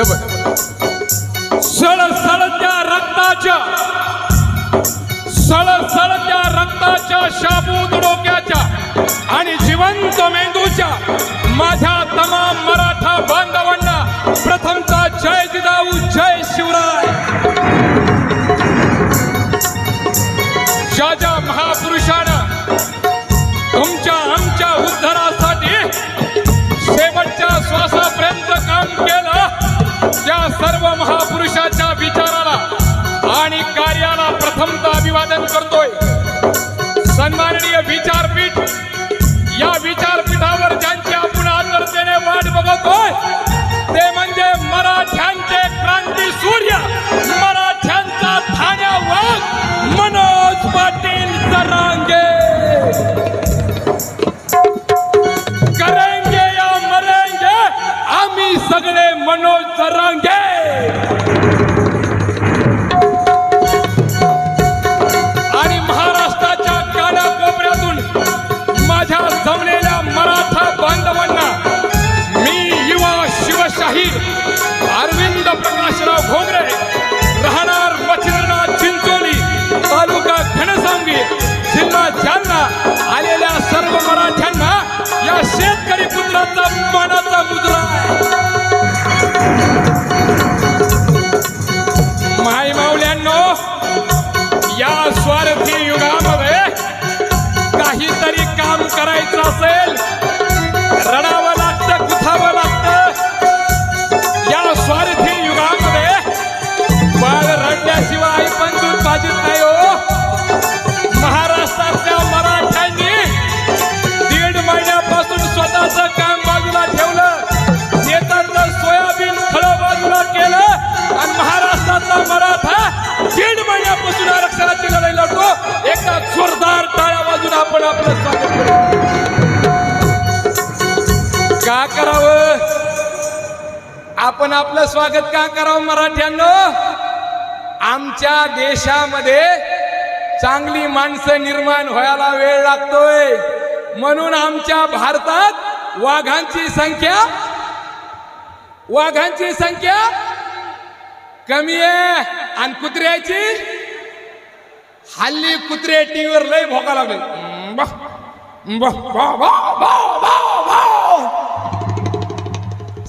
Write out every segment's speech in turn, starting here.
जबर सळसळ रक्ताच्या सळसळत्या रक्ताच्या शाबूत डोक्याच्या आणि जिवंत मेंदूच्या माझ्या तमाम मराठा बांधवांना प्रथमचा जय जिजाऊ जय शिवराय. मनोज पाटील जरांगे करेंगे या मरेंगे? आम्ही सगळे मनोज जरांगे आपण आपलं स्वागत करू. का करावं? आपण आपलं स्वागत का करावं मराठ्यांनो? आमच्या देशामध्ये चांगली माणसं निर्माण व्हायला वेळ लागतोय. म्हणून आमच्या भारतात वाघांची संख्या वाघांची संख्या कमी आहे आणि कुत्र्याची हल्ली कुत्रे टीव्हीवर लय भोका लागले.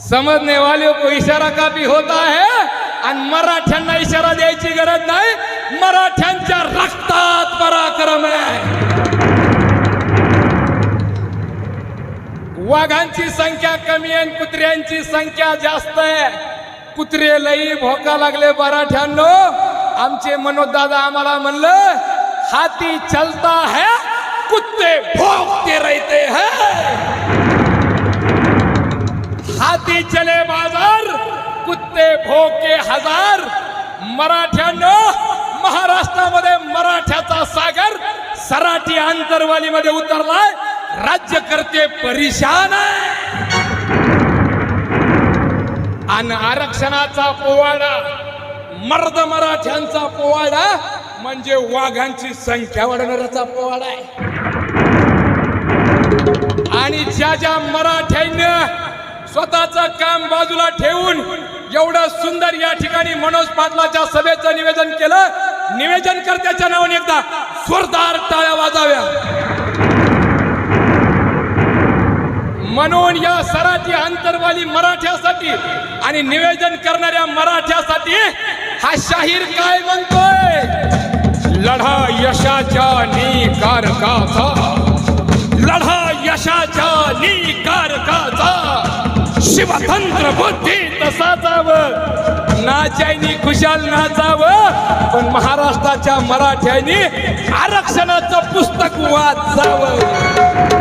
समजने वाले को इशारा काफी होता है आणि मराठ्यांना इशारा द्यायची गरज नाही. मराठ्यांच्या रक्तात पराक्रम आहे. वाघांची संख्या कमी आहे आणि कुत्र्यांची संख्या जास्त आहे. कुत्रे लई भोका लागले मराठ्यांनो. आमचे मनोज दादा आम्हाला म्हणलं हाती चलता है कुत्ते भोगते रहते हैं। हाथी चले बाजार कुत्ते भोके हजार। मराठ्यांना महाराष्ट्रामध्ये मराठ्याचा सागर सराठी आंतरवालीमध्ये उतरलाय. राज्यकर्ते परेशान आहे. आणि आरक्षणाचा पोवाडा मर्द मराठ्यांचा पोवाडा म्हणजे वाघांची संख्या वाढवण्याचा पवाड आहे. आणि ज्या ज्या मराठ्यांनी स्वतःचं काम बाजूला ठेवून एवढं सुंदर या ठिकाणी मनोज पाटलाच्या सभेचं निवेदन केलं निवेदन करत्याच्या नावाने एकदा जोरदार टाळ्या वाजाव्या. म्हणून या सराठी अंतरवाली मराठ्यासाठी आणि निवेदन करणाऱ्या मराठ्यासाठी हा शाहीर काय म्हणतोय? लढा यशाच्या निकारकाचा लढा यशाच्या निकारकाचा शिवतंत्र बुद्धी तसाचाव नाचायनी खुशाल नाचावं पण महाराष्ट्राच्या मराठ्यांनी आरक्षणाचं पुस्तक वाचावं.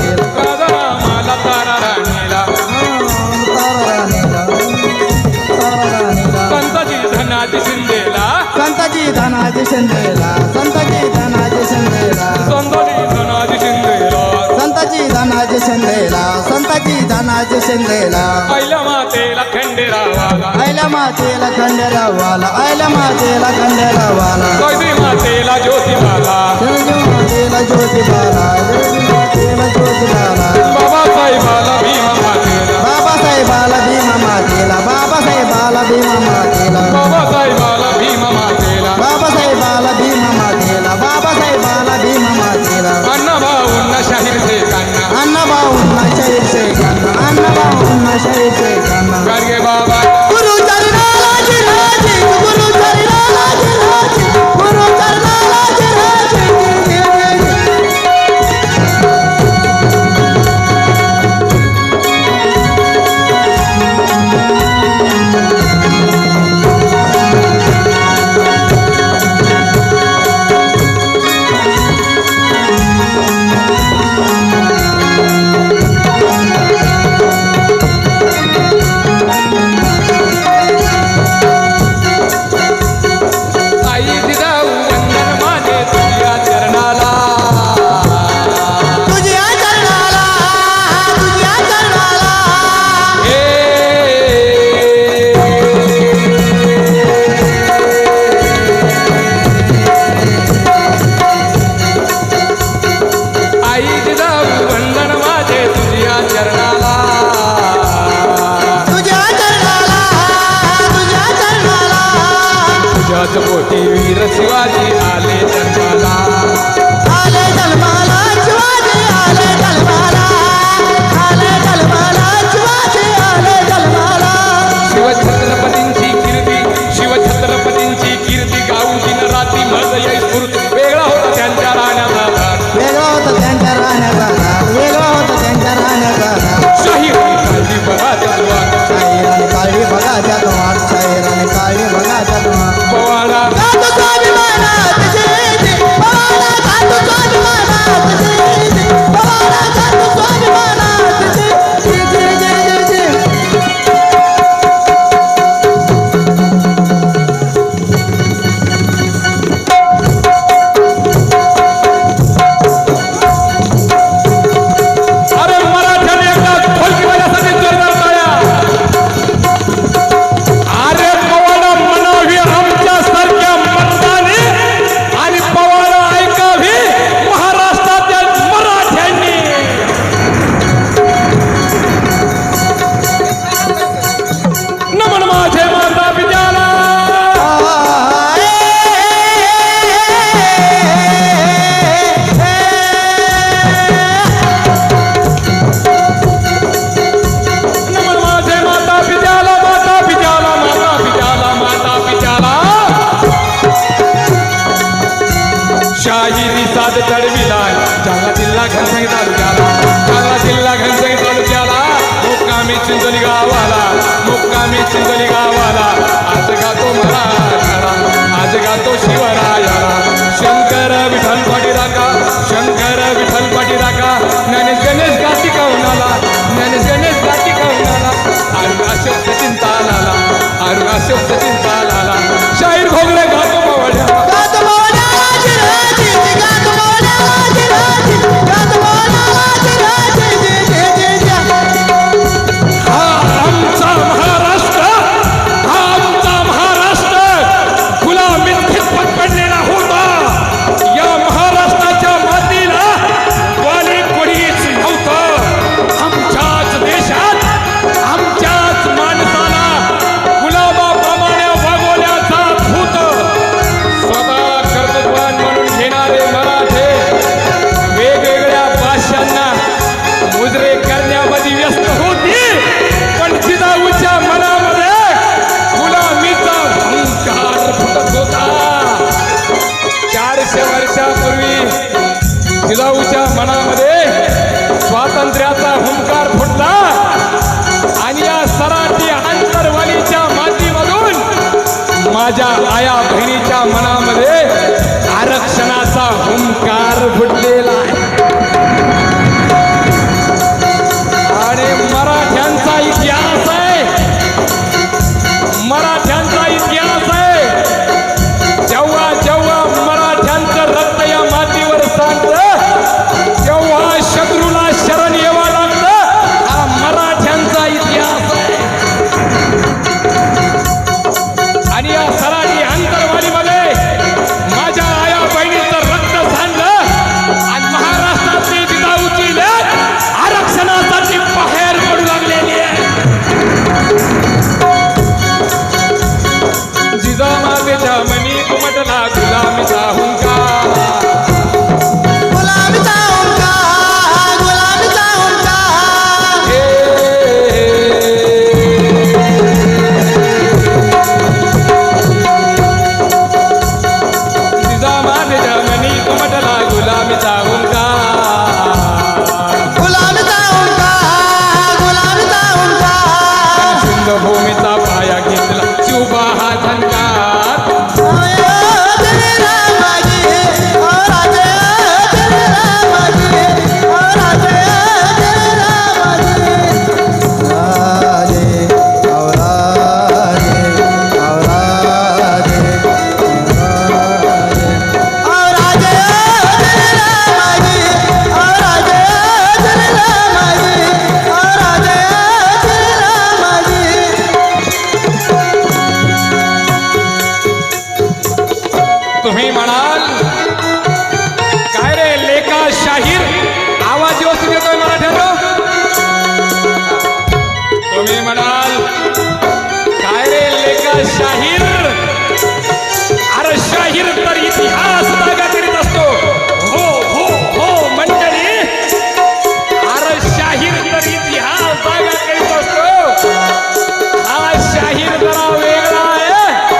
राज शिंदेला आयला मातेला खंडेरावाला आयला मातेला खंडेरावाला आयला मातेला खंडेरावाला गौरी मातेला ज्योतिबाला. मातेला ज्योतिबाला मातेला ज्योतिबाला. seu feliz.